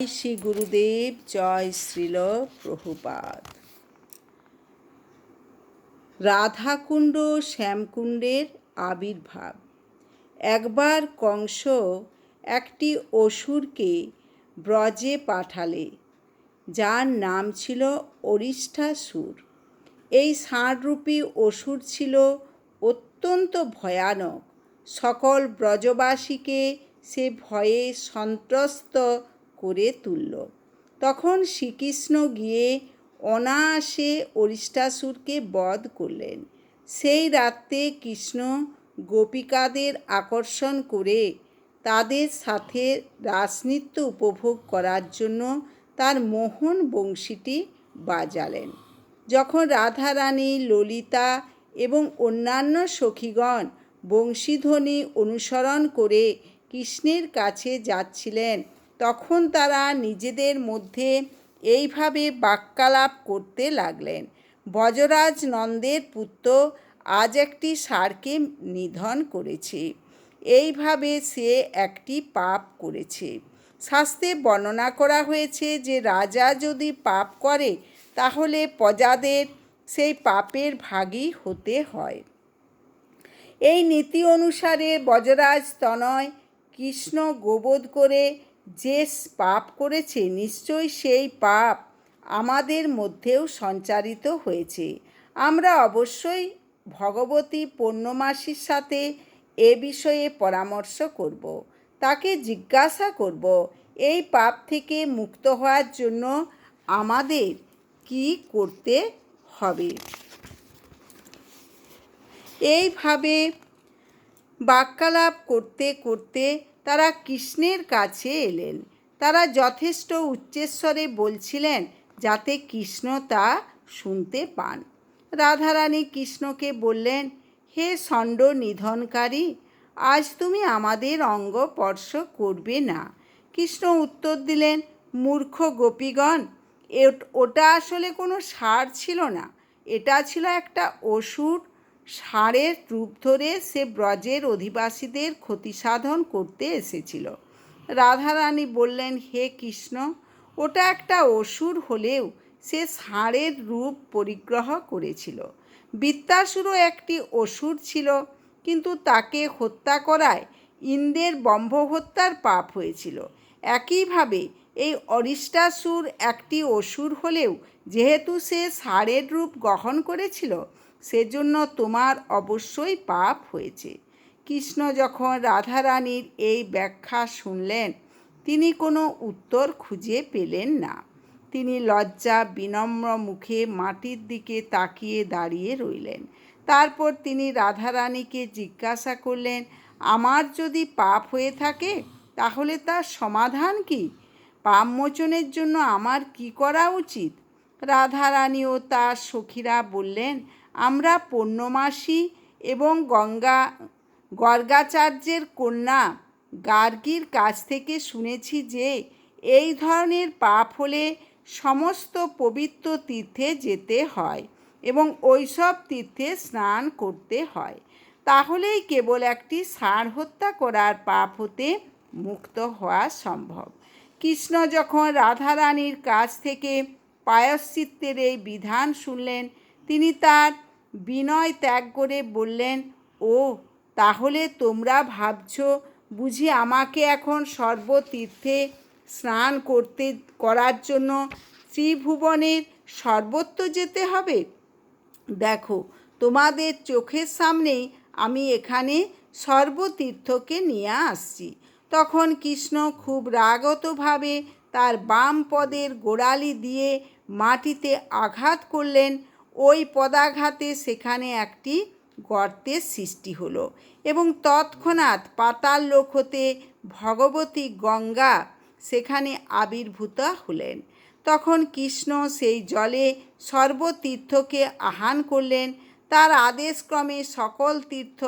শ্রী গুরুদেব, জয় শ্রীল প্রভুপাদ। রাধাকুণ্ড শ্যামকুণ্ডের আবির্ভাব। একবার কংস একটি অসুরকে ব্রজে পাঠালে, যার নাম ছিল অরিষ্ঠাসুর। এই ষাঁড়রূপী অসুর ছিল অত্যন্ত ভয়ানক। সকল ব্রজবাসীকে সে ভয়ে সন্ত্রস্ত করে তুলল। তখন শ্রীকৃষ্ণ গিয়ে অনায়াসে অরিষ্টাসুরকে বধ করলেন। সেই রাত্রে কৃষ্ণ গোপিকাদের আকর্ষণ করে তাদের সাথে রাসনৃত্য উপভোগ করার জন্য তার মোহন বংশীটি বাজালেন। যখন রাধারানী, ললিতা এবং অন্যান্য সখীগণ বংশীধ্বনি অনুসরণ করে কৃষ্ণের কাছে যাচ্ছিলেন তখন তারা নিজেদের মধ্যে এইভাবে বাক্যালাপ করতে লাগলেন। বজরাজ নন্দের পুত্র আজ একটি সারকে নিধন করেছে। এইভাবে সে একটি পাপ করেছে। শাস্ত্রে বর্ণনা করা হয়েছে যে রাজা যদি পাপ করে, তাহলে প্রজাদের সেই পাপের ভাগী হতে হয়। এই নীতি অনুসারে বজরাজ তনয় কৃষ্ণ গোবোধ করে যে পাপ করেছে নিশ্চয়ই সেই পাপ আমাদের মধ্যেও সঞ্চারিত হয়েছে। আমরা অবশ্যই ভগবতী পূর্ণমাসীর সাথে এ বিষয়ে পরামর্শ করব, তাকে জিজ্ঞাসা করব, এই পাপ থেকে মুক্ত হওয়ার জন্য আমাদের কি করতে হবে? এইভাবে বাক্যালাপ করতে করতে তারা কৃষ্ণের কাছে এলেন। তারা যথেষ্ট উচ্চেশ্বরে বলছিলেন যাতে কৃষ্ণ তা শুনতে পান। রাধারানী কৃষ্ণকে বললেন, হে ষণ্ড নিধনকারী, আজ তুমি আমাদের অঙ্গ স্পর্শ করবে না। কৃষ্ণ উত্তর দিলেন, মূর্খ গোপীগণ ওটা আসলে কোনো সার ছিল না। এটা ছিল একটা অসুর ষাঁড়ের রূপ ধরে সে ব্রজের অধিবাসীদের ক্ষতি সাধন করতে এসেছিল। রাধারানী বললেন, হে কৃষ্ণ, ওটা একটা অসুর হলেও সে ষাঁড়ের রূপ পরিগ্রহ করেছিল। বিত্তাসুরও একটি অসুর ছিল, কিন্তু তাকে হত্যা করায় ইন্দ্রের বম্ভ হত্যার পাপ হয়েছিল। একইভাবে এই অরিষ্টাসুর একটি অসুর হলেও যেহেতু সে ষাঁড়ের রূপ গ্রহণ করেছিল সেজন্য তোমার অবশ্যই পাপ হয়েছে। কৃষ্ণ যখন রাধারানীর এই ব্যাখ্যা শুনলেন, তিনি কোনো উত্তর খুঁজে পেলেন না। তিনি লজ্জা বিনম্র মুখে মাটির দিকে তাকিয়ে দাঁড়িয়ে রইলেন। তারপর তিনি রাধারানীকে জিজ্ঞাসা করলেন, আমার যদি পাপ হয়ে থাকে, তাহলে তার সমাধান কি? পাপ মোচনের জন্য আমার কি করা উচিত? রাধারানী ও তার সখীরা বললেন আমরা পূর্ণমাসী এবং গঙ্গা, গর্গাচার্যের কন্যা গার্গীর কাছ থেকে শুনেছি যে এই ধরনের পাপ হলে সমস্ত পবিত্র তীর্থে যেতে হয় এবং ওইসব তীর্থে স্নান করতে হয়। তাহলেই কেবল একটি ষাঁড় হত্যা করার পাপ হতে মুক্ত হওয়া সম্ভব। কৃষ্ণ যখন রাধারানীর কাছ থেকে পায়শ্চিত্তের এই বিধান শুনলেন, তিনি তার বিনয় ত্যাগ করে বললেন, ও, তাহলে তোমরা ভাবছ বুঝি আমাকে এখন সর্বতীর্থে স্নান করতে, করার জন্য ত্রিভুবনের সর্বত্র যেতে হবে? দেখো, তোমাদের চোখের সামনেই আমি এখানে সর্বতীর্থকে নিয়ে আসছি। তখন কৃষ্ণ খুব রাগতভাবে তার বাম পদের গোড়ালি দিয়ে মাটিতে আঘাত করলেন। ওই পদাঘাতে সেখানে একটি গর্তের সৃষ্টি হলো এবং তৎক্ষণাৎ পাতাল লোক হতে ভগবতী গঙ্গা সেখানে আবির্ভূত হলেন। তখন কৃষ্ণ সেই জলে সর্বতীর্থকে আহান করলেন। তার আদেশক্রমে সকল তীর্থ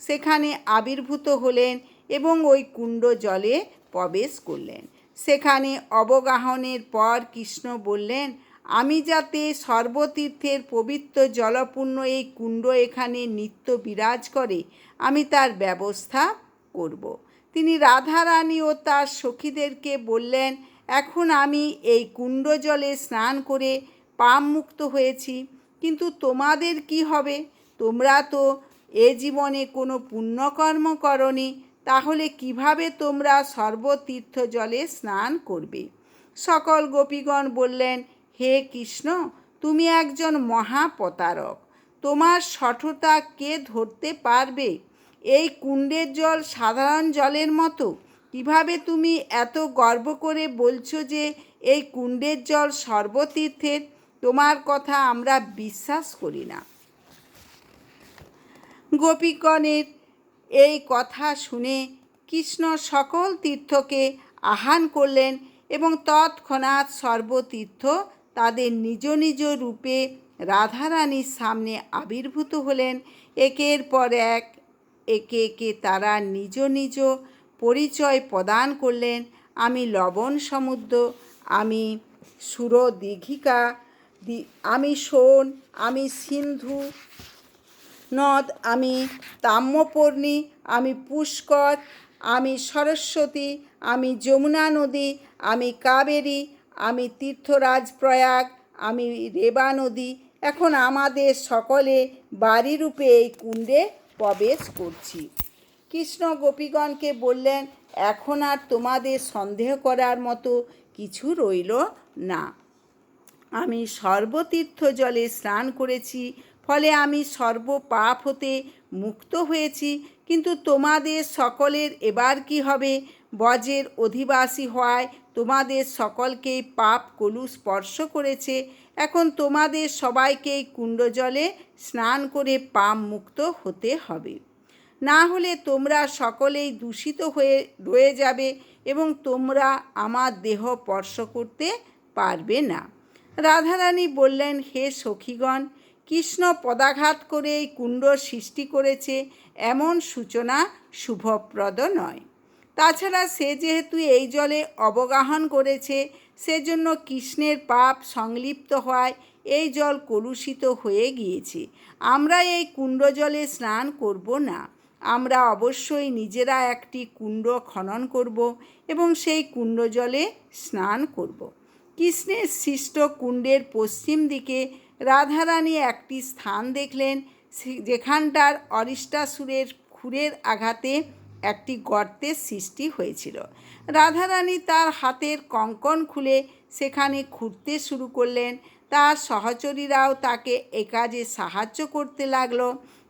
সেখানে আবির্ভূত হলেন এবং ওই কুণ্ড জলে প্রবেশ করলেন। সেখানে অবগাহনের পর কৃষ্ণ বললেন আমি যাতে সর্বতীর্থের পবিত্র জলপূর্ণ এই কুণ্ড এখানে নিত্য বিরাজ করে, আমি তার ব্যবস্থা করব। তিনি রাধারানী ও তার সখীদেরকে বললেন, এখন আমি এই কুণ্ড জলে স্নান করে পাম মুক্ত হয়েছি, কিন্তু তোমাদের কি হবে তোমরা তো এ জীবনে কোনো পুণ্যকর্ম করনি, তাহলে কীভাবে তোমরা সর্বতীর্থ জলে স্নান করবে সকল গোপীগণ বললেন হে কৃষ্ণ, তুমি একজন মহাপতারক তোমার সঠতা কে ধরতে পারবে? এই কুণ্ডের জল সাধারণ জলের মতো। কীভাবে তুমি এত গর্ব করে বলছো যে এই কুণ্ডের জল সর্বতীর্থের? তোমার কথা আমরা বিশ্বাস করি না। গোপীগণের এই কথা শুনে কৃষ্ণ সকল তীর্থকে আহ্বান করলেন এবং তৎক্ষণাৎ সর্বতীর্থ তাদের নিজ নিজ রূপে রাধারানীর সামনে আবির্ভূত হলেন। একের পর এক একে একে তারা নিজ নিজ পরিচয় প্রদান করলেন। আমি লবণ সমুদ্র, আমি সুর দীঘিকা আমি সোন, আমি সিন্ধু নদ, আমি তাম্রপর্ণী, আমি পুষ্কর, আমি সরস্বতী, আমি যমুনা নদী, আমি কাবেরী আমি তীর্থরাজ প্রয়াগ, আমি রেবা নদী। এখন আমাদের সকলে বাড়িরূপে এই কুণ্ডে প্রবেশ করছি। কৃষ্ণ গোপীগণকে বললেন, এখন আর তোমাদের সন্দেহ করার মতো কিছু রইল না। আমি সর্বতীর্থ জলে স্নান করেছি, ফলে আমি সর্বপাপ হতে মুক্ত হয়েছি, কিন্তু তোমাদের সকলের এবার কি হবে? বজের অধিবাসী হওয়ায় তোমাদের সকলকেই পাপ কলু স্পর্শ করেছে। এখন তোমাদের সবাইকেই কুণ্ড জলে স্নান করে পাপ মুক্ত হতে হবে। না হলে তোমরা সকলেই দূষিত হয়ে রয়ে যাবে এবং তোমরা আমার দেহ স্পর্শ করতে পারবে না। রাধারানী বললেন, হে সখীগণ কৃষ্ণ পদাঘাত করে এই কুণ্ড সৃষ্টি করেছে এমন সূচনা শুভপ্রদ নয়। তাছাড়া সে যেহেতু এই জলে অবগাহন করেছে, সেজন্য কৃষ্ণের পাপ সংলিপ্ত হওয়ায় এই জল কলুষিত হয়ে গিয়েছে। আমরা এই কুণ্ড জলে স্নান করব না। আমরা অবশ্যই নিজেরা একটি কুণ্ড খনন করব এবং সেই কুণ্ড জলে স্নান করব। কৃষ্ণের সৃষ্ট কুণ্ডের পশ্চিম দিকে রাধারানী একটি স্থান দেখলেন। যেখানটার অরিষ্টাসুরের খুরের আঘাতে একটি গর্তের সৃষ্টি হয়েছিল। রাধারানী তার হাতের কঙ্কন খুলে সেখানে খুঁড়তে শুরু করলেন। তার সহচরীরাও তাকে এ কাজে সাহায্য করতে লাগল।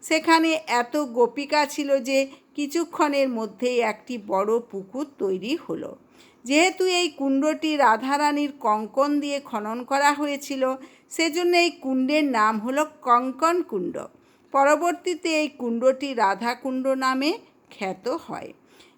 সেখানে এত গোপিকা ছিল যে কিছুক্ষণের মধ্যেই একটি বড় পুকুর তৈরি হলো। যেহেতু এই কুণ্ডটি রাধারানীর কঙ্কন দিয়ে খনন করা হয়েছিল, সেজন্য এই কুণ্ডের নাম হলো কঙ্কন কুণ্ড। পরবর্তীতে এই কুণ্ডটি রাধাকুণ্ড নামে খ্যাত হয়।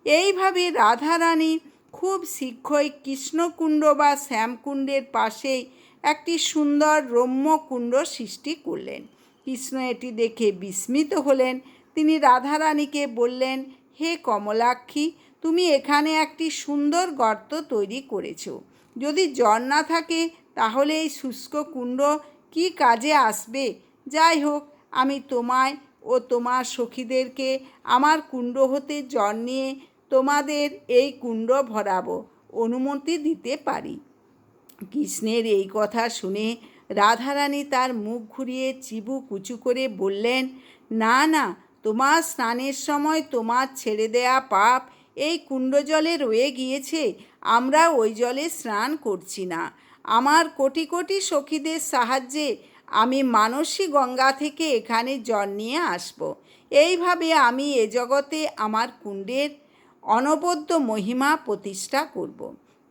এইভাবে রাধারানী খুব শীঘ্রই কৃষ্ণকুণ্ড বা শ্যামকুণ্ডের পাশেই একটি সুন্দর রম্য কুণ্ড সৃষ্টি করলেন। কৃষ্ণ এটি দেখে বিস্মিত হলেন। তিনি রাধারানীকে বললেন, হে কমলাক্ষী, তুমি এখানে একটি সুন্দর গর্ত তৈরি করেছ। যদি জল না থাকে, তাহলে এই শুষ্ক কুণ্ড কি কাজে আসবে? যাই হোক, আমি তোমায় ও তোমার সখীদেরকে আমার কুণ্ড হতে জল নিয়ে তোমাদের এই কুণ্ড ভরাবো, অনুমতি দিতে পারি। কৃষ্ণের এই কথা শুনে রাধারানী তার মুখ ঘুরিয়ে চিবু কুচু করে বললেন, না না তোমার স্নানের সময় তোমার ছেড়ে দেয়া পাপ এই কুণ্ড জলে রয়ে গিয়েছে, আমরা ওই জলে স্নান করছি না। আমার কোটি কোটি সখীদের সাহায্যে আমি মানসী গঙ্গা থেকে এখানে জল নিয়ে আসব। এইভাবে আমি এ জগতে আমার কুণ্ডের অনবদ্য মহিমা প্রতিষ্ঠা করব।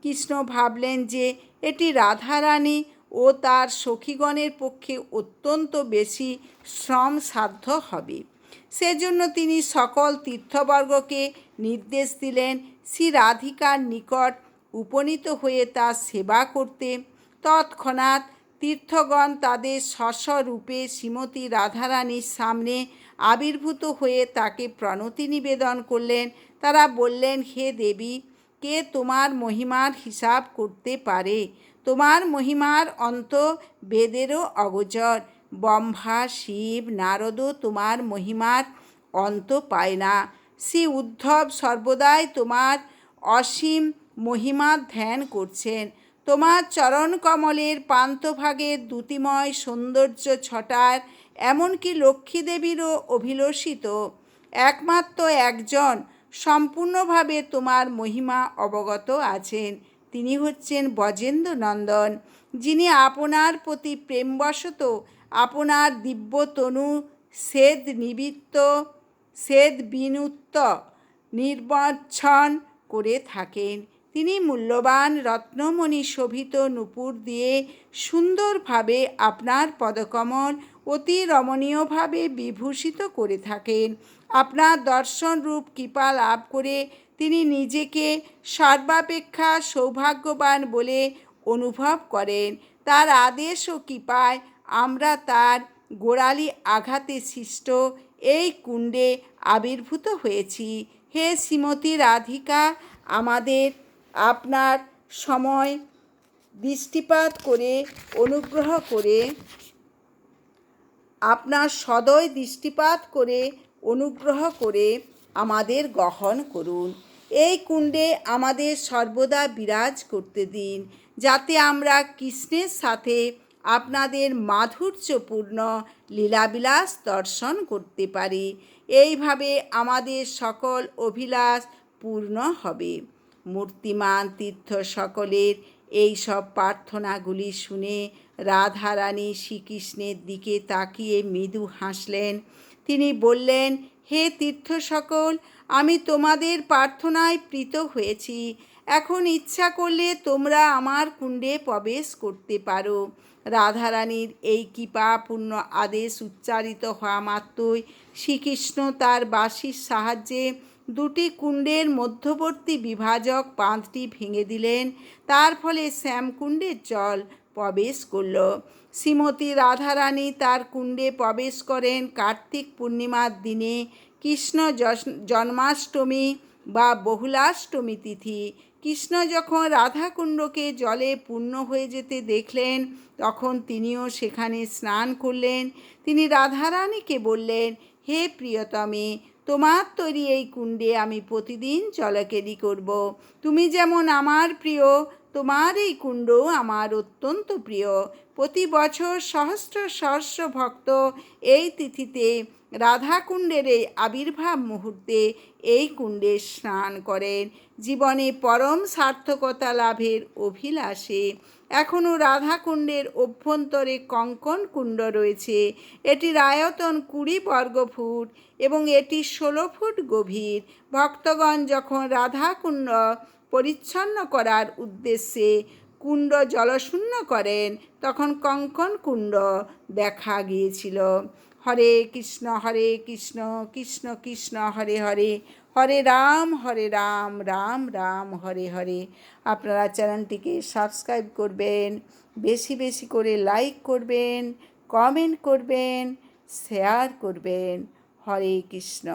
কৃষ্ণ ভাবলেন যে এটি রাধারানী ও তার সখীগণের পক্ষে অত্যন্ত বেশি শ্রম সাধ্য হবে। সেজন্য তিনি সকল তীর্থবর্গকে নির্দেশ দিলেন, শ্রী রাধিকার নিকট উপনীত হয়ে তার সেবা করতে। তৎক্ষণাৎ তীর্থগণ তাদের স্বস্বরূপে শ্রীমতী রাধারানীর সামনে আবির্ভূত হয়ে তাকে প্রণতি নিবেদন করলেন। তারা বললেন, হে দেবী, কে তোমার মহিমার হিসাব করতে পারে? তোমার মহিমার অন্ত বেদেরও অগোচর। ব্রহ্মা, শিব, নারদও তোমার মহিমার অন্ত পায় না। শ্রী উদ্ধব সর্বদাই তোমার অসীম মহিমা ধ্যান করছেন। তোমার চরণ কমলের পান্তভাগের দ্যুতিময় সৌন্দর্য ছটার এমনকি লক্ষ্মী দেবীরও অভিলষিত। একমাত্র একজন সম্পূর্ণভাবে তোমার মহিমা অবগত আছেন, তিনি হচ্ছেন বজেন্দ্র নন্দন যিনি আপনার প্রতি প্রেমবশত আপনার দিব্য তনু সেদ নিবৃত্ত, সেদ বিনুত্ত নির্বাচন করে থাকেন। তিনি মূল্যবান রত্নমণি শোভিত নূপুর দিয়ে সুন্দরভাবে আপনার পদকমল অতি রমণীয়ভাবে বিভূষিত করে থাকেন। আপনার দর্শন রূপ কৃপা লাভ করে তিনি নিজেকে সর্বাপেক্ষা সৌভাগ্যবান বলে অনুভব করেন। তার আদেশ ও কৃপায় আমরা তার গোড়ালি আঘাতে সৃষ্ট এই কুণ্ডে আবির্ভূত হয়েছি। হে শ্রীমতী রাধিকা, আমাদের আপনার সময় দৃষ্টিপাত করে, অনুগ্রহ করে, আপনার সদয় দৃষ্টিপাত করে, অনুগ্রহ করে আমাদের গ্রহণ করুন। এই কুণ্ডে আমাদের সর্বদা বিরাজ করতে দিন, যাতে আমরা কৃষ্ণের সাথে আপনাদের মাধুর্যপূর্ণ লীলাবিলাস দর্শন করতে পারি। এইভাবে আমাদের সকল অভিলাষ পূর্ণ হবে। মূর্তিমান তীর্থ সকলের এই সব প্রার্থনাগুলি শুনে রাধারানী শ্রীকৃষ্ণের দিকে তাকিয়ে মৃদু হাসলেন। তিনি বললেন, হে তীর্থ সকল, আমি তোমাদের প্রার্থনায় প্রীত হয়েছি। এখন ইচ্ছা করলে তোমরা আমার কুণ্ডে প্রবেশ করতে পারো। রাধারানীর এই কৃপাপূর্ণ আদেশ উচ্চারিত হওয়া মাত্রই শ্রীকৃষ্ণ তার বাঁশির সাহায্যে দুটি কুণ্ডের মধ্যবর্তী বিভাজক বাঁধটি ভেঙে দিলেন। তার ফলে শ্যামকুণ্ডের জল প্রবেশ করল। শ্রীমতী রাধারানী তার কুণ্ডে প্রবেশ করেন কার্তিক পূর্ণিমার দিনে। কৃষ্ণ জন্মাষ্টমী বা বহুলাষ্টমী তিথি। কৃষ্ণ যখন রাধাকুণ্ডকে জলে পূর্ণ হয়ে যেতে দেখলেন, তখন তিনিও সেখানে স্নান করলেন। তিনি রাধারানীকে বললেন, হে প্রিয়তমে, তোমার তৈরি এই কুণ্ডে আমি প্রতিদিন চলাকেরি করব। তুমি যেমন আমার প্রিয় তোমার এই কুণ্ড আমার অত্যন্ত প্রিয়। প্রতি বছর সহস্র সহস্র ভক্ত এই তিথিতে রাধাকুণ্ডের এই আবির্ভাব মুহূর্তে এই কুণ্ডে স্নান করেন। জীবনে পরম সার্থকতা লাভের অভিলাষে। এখনও রাধাকুণ্ডের অভ্যন্তরে কঙ্কন কুণ্ড রয়েছে। এটির আয়তন কুড়ি বর্গ ফুট এবং এটি ষোলো ফুট গভীর। ভক্তগণ যখন রাধাকুণ্ড পরিচ্ছন্ন করার উদ্দেশ্যে কুণ্ড জলশূন্য করেন। তখন কঙ্কন কুণ্ড দেখা গিয়েছিল। হরে কৃষ্ণ হরে কৃষ্ণ কৃষ্ণ কৃষ্ণ, হরে হরে হরে রাম হরে রাম রাম রাম, হরে হরে। আপনারা চ্যানেলটিকে সাবস্ক্রাইব করবেন, বেশি বেশি করে লাইক করবেন, কমেন্ট করবেন, শেয়ার করবেন। হরে কৃষ্ণ।